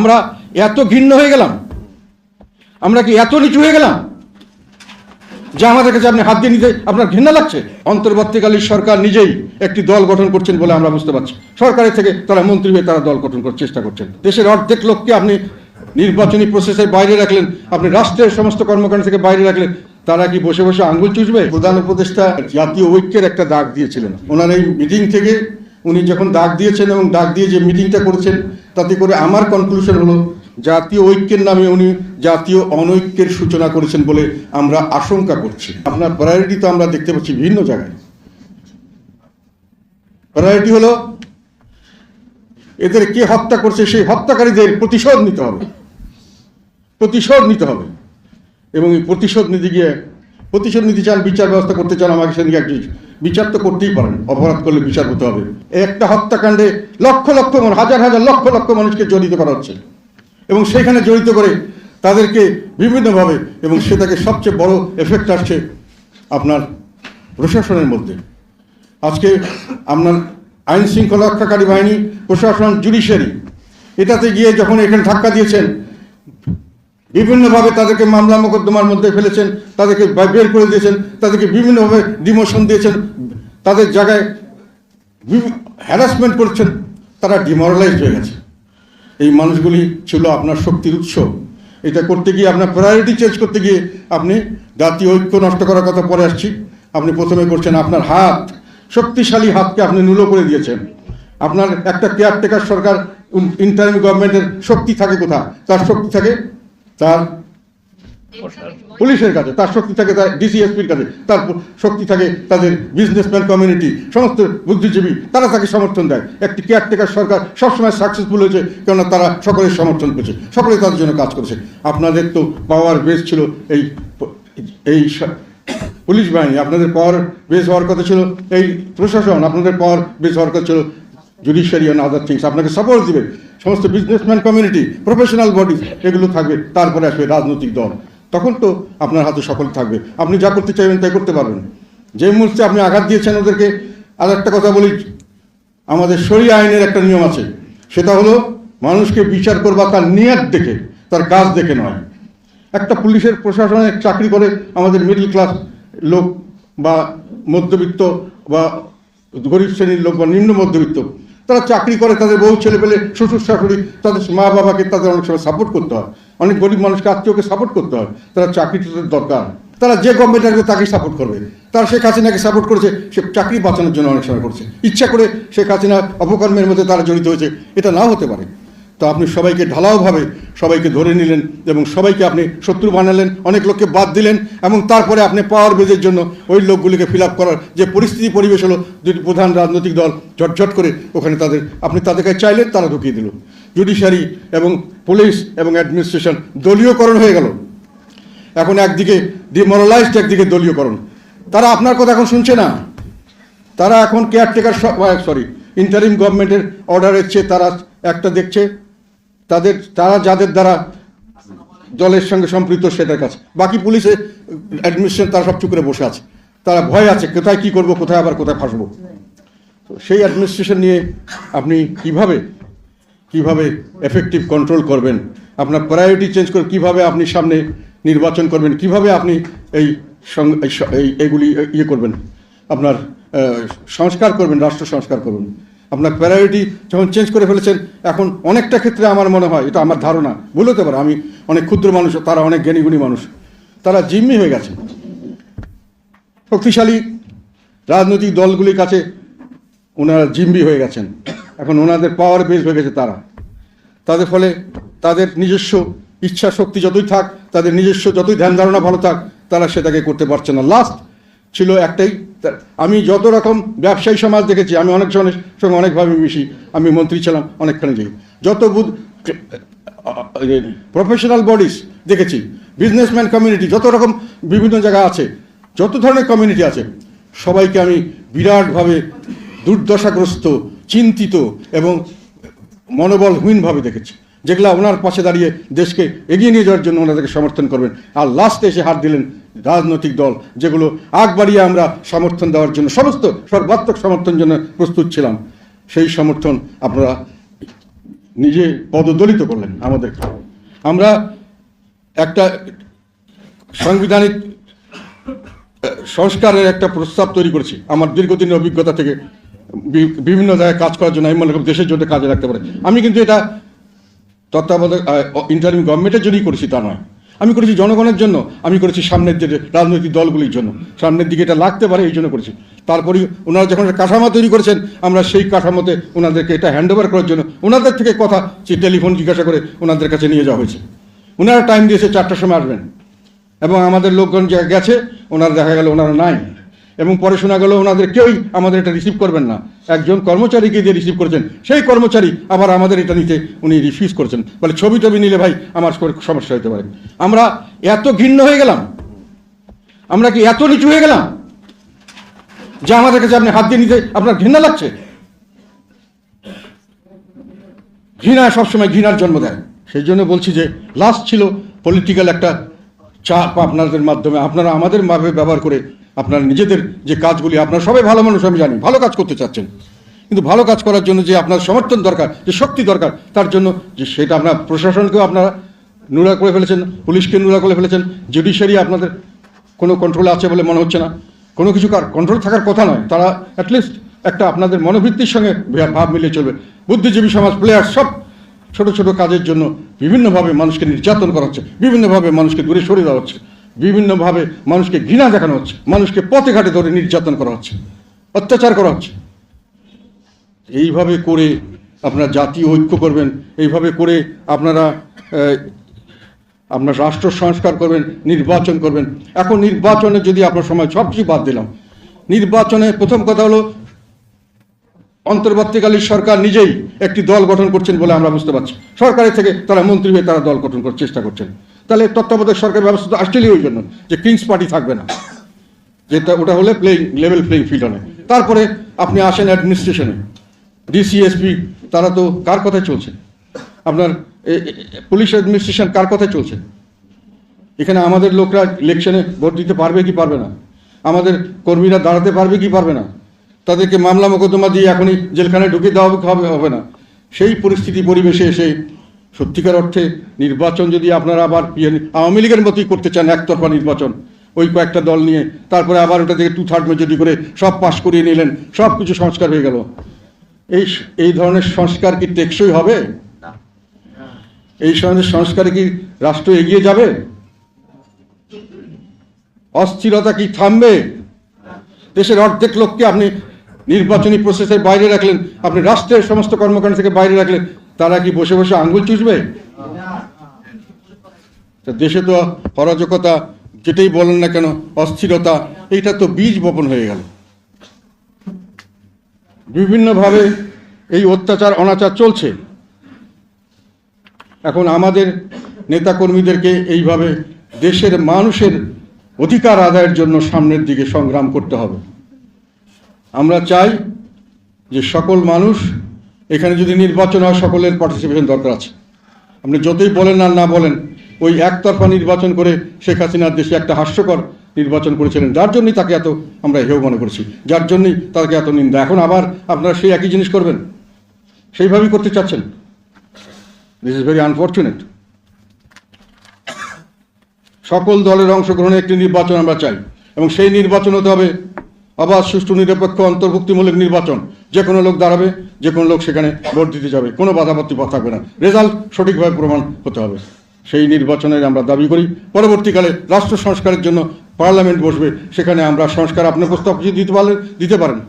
আমরা এত ঘৃণ্য হয়ে গেলাম। আমরা কি এত নিচু হয়ে গেলাম? যে আমাদের কাছে আপনি হাত দিয়ে নিতে আপনার ঘৃণা লাগছে? অন্তর্বর্তীকালীন সরকার নিজেই একটি দল গঠন করছেন বলে আমরা বুঝতে পারছি। সরকারের থেকে তারা মন্ত্রী হয়ে তারা দল গঠন করার চেষ্টা করছেন। দেশের অর্ধেক লোককে আপনি নির্বাচনী প্রসেসের বাইরে রাখলেন, আপনি রাষ্ট্রের সমস্ত কর্মকাণ্ড থেকে বাইরে রাখলেন, তারা কি বসে বসে আঙ্গুল চুষবে? প্রধান উপদেষ্টা জাতীয় ঐক্যের একটা দাগ দিয়েছিলেন। ওনার এই মিটিং থেকে উনি যখন ডাক দিয়েছেন এবং ডাক দিয়ে যে মিটিংটা করেছেন, তাতে করে আমার কনক্লুশন হলো, জাতীয় ঐক্যের নামে উনি জাতীয় অনৈক্যের সূচনা করেছেন বলে আমরা আশঙ্কা করছি। আপনার প্রায়োরিটি তো আমরা দেখতে পাচ্ছি বিভিন্ন জায়গায়। প্রায়োরিটি হলো, এদের কে হত্যা করছে, সেই হত্যাকারীদের প্রতিশোধ নিতে হবে। প্রতিশোধ নিতে হবে। এবং এই প্রতিশোধ নিতে গিয়ে, প্রতিশোধ নিতে চান, বিচার ব্যবস্থা করতে চান, আমাকে সেদিকে একটি বিচার তো করতেই পারেন, অপরাধ করলে বিচার হতে হবে। একটা হত্যাকাণ্ডে লক্ষ লক্ষ হাজার হাজার লক্ষ লক্ষ মানুষকে জড়িত করা হচ্ছে। এবং সেখানে জড়িত করে তাদেরকে বিভিন্নভাবে এবং সেটাকে সবচেয়ে বড় এফেক্ট আসছে আপনার প্রশাসনের মধ্যে। আজকে আপনার আইন শৃঙ্খলা রক্ষাকারী বাহিনী, প্রশাসন জুডিশিয়ারি এটাতে গিয়ে যখন এখানে ধাক্কা দিয়েছেন বিভিন্নভাবে তাদেরকে মামলা মোকদ্দমার মধ্যে ফেলেছেন, তাদেরকে বের করে দিয়েছেন, তাদেরকে বিভিন্নভাবে ডিমোশন দিয়েছেন, তাদের জায়গায় হ্যারাসমেন্ট করছেন, তারা ডিমোরালাইজড হয়ে গেছে। এই মানুষগুলি ছিল আপনার শক্তির উৎস। এটা করতে গিয়ে আপনার প্রায়োরিটি চেঞ্জ করতে গিয়ে আপনি জাতীয় ঐক্য নষ্ট করার কথা পরে আসছি। আপনি প্রথমে করছেন আপনার হাত, শক্তিশালী হাতকে আপনি নুলো করে দিয়েছেন। আপনার একটা কেয়ারটেকার সরকার ইন্টারিম গভর্নমেন্টের শক্তি থাকে কোথা তার শক্তি থাকে তার পুলিশের কাছে তার শক্তি থাকে তার ডিসিএসপির কাছে তার শক্তি থাকে তাদের বিজনেসম্যান কমিউনিটি সমস্ত বুদ্ধিজীবী তারা তাকে সমর্থন দেয়। একটি কেয়ারটেকার সরকার সবসময় সাকসেসফুল হয়েছে কেননা তারা সকলের সমর্থন করেছে সকলে তাদের জন্য কাজ করেছে। আপনাদের তো পাওয়ার বেস ছিল এই এই পুলিশ বাহিনী আপনাদের পাওয়ার বেস হওয়ার কথা ছিল এই প্রশাসন আপনাদের পাওয়ার বেস হওয়ার কথা ছিল জুডিশিয়ারি অ্যান্ড আদার থিংস আপনাকে সাপোর্ট দিবে। সমস্ত বিজনেসম্যান কমিউনিটি প্রফেশনাল বডি এগুলো থাকবে। তারপরে আসবে রাজনৈতিক দল। তখন তো আপনার হাতে সকল থাকবে। আপনি যা করতে চাইবেন তাই করতে পারবেন। যে মুহূর্তে আপনি আঘাত দিয়েছেন ওদেরকে, আর একটা কথা বলি, আমাদের সরিয়া আইনের একটা নিয়ম আছে। সেটা হলো, মানুষকে বিচার করবা তার নিয়ত দেখে, তার কাজ দেখে নয়। একটা পুলিশের প্রশাসনে চাকরি করে আমাদের মিডল ক্লাস লোক বা মধ্যবিত্ত বা গরিব শ্রেণির লোক বা নিম্ন মধ্যবিত্ত তারা চাকরি করে, তাদের বউ, ছেলে পেলে, শ্বশুর, শাশুড়ি, তাদের মা বাবাকে তাদের অনেক সময় সাপোর্ট করতে হয়। অনেক গরিব মানুষকে, আত্মীয়কে সাপোর্ট করতে হয়। তারা চাকরি তাদের দরকার। তারা যে গভর্নমেন্ট আসবে তাকেই সাপোর্ট করবে। তারা শেখ হাসিনাকে সাপোর্ট করেছে, সে চাকরি বাঁচানোর জন্য অনেক সময় করছে। ইচ্ছা করে শেখ হাসিনা অপকর্মের মধ্যে তারা জড়িত হয়েছে। এটা নাও হতে পারে। তো আপনি সবাইকে ঢালাওভাবে সবাইকে ধরে নিলেন এবং সবাইকে আপনি শত্রু বানালেন, অনেক লোককে বাদ দিলেন এবং তারপরে আপনি পাওয়ার বেজের জন্য ওই লোকগুলিকে ফিল করার যে পরিস্থিতি, পরিবেশ হলো দুটি প্রধান রাজনৈতিক দল ঝটঝট করে ওখানে তাদের, আপনি তাদের কাছে চাইলেন, তারা ঢুকিয়ে দিল। জুডিশিয়ারি এবং পুলিশ এবং অ্যাডমিনিস্ট্রেশন দলীয়করণ হয়ে গেল। এখন একদিকে ডিমোরালাইজড একদিকে দলীয়করণ। তারা আপনার কথা এখন শুনছে না? তারা এখন কেয়ারটেকার সরি ইন্টারিম গভর্নমেন্টের অর্ডার এসছে তারা একটা দেখছে। তাদের, তারা যাদের দ্বারা দলের সঙ্গে সম্পৃক্ত সেটার কাছে। বাকি পুলিশে অ্যাডমিনিস্ট্রেশন তারা সব চুপ করে বসে আছে। তারা ভয় আছে, কোথায় কি করব, কোথায় আবার কোথায় ফাঁসবো। তো সেই অ্যাডমিনিস্ট্রেশন নিয়ে আপনি কীভাবে কীভাবে এফেক্টিভ কন্ট্রোল করবেন? আপনার প্রায়োরিটি চেঞ্জ করে কীভাবে আপনি সামনে নির্বাচন করবেন? কীভাবে আপনি এই এই এগুলি ইয়ে করবেন? আপনার সংস্কার করবেন, রাষ্ট্র সংস্কার করবেন আপনার প্রায়োরিটি যখন চেঞ্জ করে ফেলেছেন, এখন অনেকটা ক্ষেত্রে আমার মনে হয়, এটা আমার ধারণা, ভুল হতে পারে, আমি অনেক ক্ষুদ্র মানুষ, তারা অনেক জ্ঞানীগুণী মানুষ, তারা জিম্মি হয়ে গেছে। শক্তিশালী রাজনৈতিক দলগুলির কাছে ওনারা জিম্বি হয়ে গেছেন, এখন ওনাদের পাওয়ার বেস হয়ে গেছে তারা। তাদের ফলে তাদের নিজস্ব ইচ্ছা শক্তি যতই থাক, তাদের নিজস্ব যতই ধ্যান ধারণা ভালো থাক, তারা সেটাকে করতে পারছে না। লাস্ট ছিল একটাই। আমি যত রকম ব্যবসায়ী সমাজ দেখেছি, আমি অনেক জনের সঙ্গে অনেকভাবে মিশি, আমি মন্ত্রী ছিলাম, অনেকখানে যাই যত বুধ প্রফেশনাল বডিস দেখেছি বিজনেসম্যান কমিউনিটি যত রকম বিভিন্ন জায়গা আছে, যত ধরনের কমিউনিটি আছে, সবাইকে আমি বিরাটভাবে দুর্দশাগ্রস্ত, চিন্তিত এবং মনোবলহীনভাবে দেখেছি। যেগুলো ওনার পাশে দাঁড়িয়ে দেশকে এগিয়ে নিয়ে যাওয়ার জন্য ওনাদেরকে সমর্থন করবেন। আর লাস্টে এসে হাত দিলেন রাজনৈতিক দল, যেগুলো আগ বাড়িয়ে আমরা সমর্থন দেওয়ার জন্য, সমস্ত সর্বাত্মক সমর্থন জন্য প্রস্তুত ছিলাম। সেই সমর্থন আপনারা নিজে পদদলিত করলেন আমাদের। আমরা একটা সাংবিধানিক সংস্কারের একটা প্রস্তাব তৈরি করেছি। আমার দীর্ঘদিনের অভিজ্ঞতা থেকে বিভিন্ন জায়গায় কাজ করার জন্য আমি মনে করি দেশের জন্য কাজে লাগতে পারে। আমি কিন্তু এটা তত্ত্বাবধায়ক ইন্টারিম গভর্নমেন্টের জন্যই করেছি তা নয়। আমি করেছি জনগণের জন্য, আমি করেছি সামনের যে রাজনৈতিক দলগুলির জন্য। সামনের দিকে এটা লাগতে পারে, এই জন্য করেছি। তারপরে ওনারা যখন একটা কাঠামো তৈরি করেছেন, আমরা সেই কাঠামোতে ওনাদেরকে এটা হ্যান্ড ওভার করার জন্য ওনাদের থেকে কথা টেলিফোন জিজ্ঞাসা করে ওনাদের কাছে নিয়ে যাওয়া হয়েছে। ওনারা টাইম দিয়েছে চারটার সময় আসবেন। এবং আমাদের লোকজন গেছে, ওনারা দেখা গেল ওনারা নাই। এবং পরে শোনা গেল ওনাদের কেউই আমাদের এটা রিসিভ করবেন না। একজন কর্মচারীকে দিয়ে রিসিভ করেছেন, সেই কর্মচারী আবার আমাদের এটা নিতে উনি রিফিউজ করেছেন। বলে, ছবি টবি নিলে ভাই আমার সমস্যা হতে পারে। আমরা এত ঘৃণ্য হয়ে গেলাম, আমরা কি এত নিচু হয়ে গেলাম যে আমাদের কাছে আপনি হাত দিয়ে নিতে আপনার ঘৃণা লাগছে? ঘৃণা সবসময় ঘৃণার জন্ম দেয়। সেই জন্য বলছি যে লাস্ট ছিল পলিটিক্যাল একটা চাপ আপনাদের মাধ্যমে, আপনারা আমাদের ভাবে ব্যবহার করে আপনারা নিজেদের যে কাজগুলি, আপনার সবাই ভালো মানুষ, আমি জানি, ভালো কাজ করতে চাচ্ছেন। কিন্তু ভালো কাজ করার জন্য যে আপনার সমর্থন দরকার, যে শক্তি দরকার, তার জন্য যে সেটা আপনার প্রশাসনকেও আপনারা নোড়া করে ফেলেছেন, পুলিশকে নোড়া করে ফেলেছেন জুডিশিয়ারি আপনাদের কোনো কন্ট্রোল আছে বলে মনে হচ্ছে না। কোনো কিছু কার কন্ট্রোল থাকার কথা নয়, তারা অ্যাটলিস্ট একটা আপনাদের মনোবৃত্তির সঙ্গে ভাব মিলিয়ে চলবে। বুদ্ধিজীবী সমাজ প্লেয়ার সব ছোট ছোট কাজের জন্য বিভিন্নভাবে মানুষকে নির্যাতন করা হচ্ছে, বিভিন্নভাবে মানুষকে দূরে সরিয়ে দেওয়া হচ্ছে। বিভিন্নভাবে মানুষকে ঘৃণা দেখানো হচ্ছে, মানুষকে পথে ঘাটে ধরে নির্যাতন করা হচ্ছে, অত্যাচার করা হচ্ছে। এইভাবে করে আপনারা জাতীয় ঐক্য করবেন, এইভাবে করে আপনারা আপনার রাষ্ট্র সংস্কার করবেন, নির্বাচন করবেন। এখন নির্বাচনে যদি আপনার সময় সব কিছু বাদ দিলাম, নির্বাচনে প্রথম কথা হলো অন্তর্বর্তীকালীন সরকার নিজেই একটি দল গঠন করছেন বলে আমরা বুঝতে পারছি। সরকারের থেকে তারা মন্ত্রী হয়ে তারা দল গঠন করার চেষ্টা করছেন। তাহলে তত্ত্বাবধায়ক সরকার ব্যবস্থা তো আসছেই ওই জন্য যে কিংস পার্টি থাকবে না। যেটা ওটা হলে প্লেইং লেভেল প্লেইং ফিল্ড হবে। তারপরে আপনি আসেন অ্যাডমিনিস্ট্রেশনে ডিসিএসপি তারা তো কার কথায় চলছে? আপনার পুলিশ অ্যাডমিনিস্ট্রেশন কার কথায় চলছে? এখানে আমাদের লোকরা ইলেকশনে ভোট দিতে পারবে কি পারবে না? আমাদের কর্মীরা দাঁড়াতে পারবে কি পারবে না? তাদেরকে মামলা মোকদ্দমা দিয়ে এখনই জেলখানে ঢুকে দেওয়া হবে না। সেই পরিস্থিতি, পরিবেশে এসে সত্যিকার অর্থে নির্বাচন যদি আপনারা আবার ইয়ে- আওয়ামী লীগের মতোই করতে চান একতরফা নির্বাচন ওই কয়েকটা দল নিয়ে তারপরে আবার ওটা থেকে টু থার্ড মেজরিটি করে সব পাশ করিয়ে নিলেন সব কিছু সংস্কার হয়ে গেল। এই এই ধরনের সংস্কার কি টেকসই হবে? এই ধরনের সংস্কারে কি রাষ্ট্র এগিয়ে যাবে? অস্থিরতা কি থামবে? দেশের অর্ধেক লোককে আপনি নির্বাচনী প্রসেসের বাইরে রাখলেন আপনি রাষ্ট্রের সমস্ত কর্মকাণ্ড থেকে বাইরে রাখলেন তারা কি বসে বসে আঙ্গুল চুষবে? দেশে তো অরাজকতা যেটাই বলেন না কেন, অস্থিরতা, এইটা তো বীজ বপন হয়ে গেল। বিভিন্নভাবে এই অত্যাচার, অনাচার চলছে। এখন আমাদের নেতাকর্মীদেরকে এইভাবে দেশের মানুষের অধিকার আদায়ের জন্য সামনের দিকে সংগ্রাম করতে হবে। আমরা চাই যে সকল মানুষ এখানে যদি নির্বাচন হয়, সকলের পার্টিসিপেশন দরকার আছে। আপনি যতই বলেন আর না বলেন, ওই একতরফা নির্বাচন করে শেখ হাসিনার দেশে একটা হাস্যকর নির্বাচন করেছিলেন। যার জন্যই তাকে এত আমরা হেউ মনে করেছি। যার জন্যই তাকে এত নিন্দা। এখন আবার আপনারা সেই একই জিনিস করবেন। সেইভাবেই করতে চাচ্ছেন। দিস ইজ ভেরি আনফর্চুনেট সকল দলের অংশগ্রহণে একটি নির্বাচন আমরা চাই। এবং সেই নির্বাচন হতে হবে আবার সুষ্ঠু, নিরপেক্ষ, অন্তর্ভুক্তিমূলক নির্বাচন। যে কোনো লোক দাঁড়াবে যে কোনো লোক সেখানে ভোট দিতে যাবে, কোনো বাধাপত্তি থাকবে না। রেজাল্ট সঠিকভাবে প্রমাণ হতে হবে। সেই নির্বাচনের আমরা দাবি করি। পরবর্তীকালে রাষ্ট্র সংস্কারের জন্য পার্লামেন্ট বসবে। সেখানে আমরা সংস্কার আপনার প্রস্তাব দিতে পারলেন? দিতে পারেন।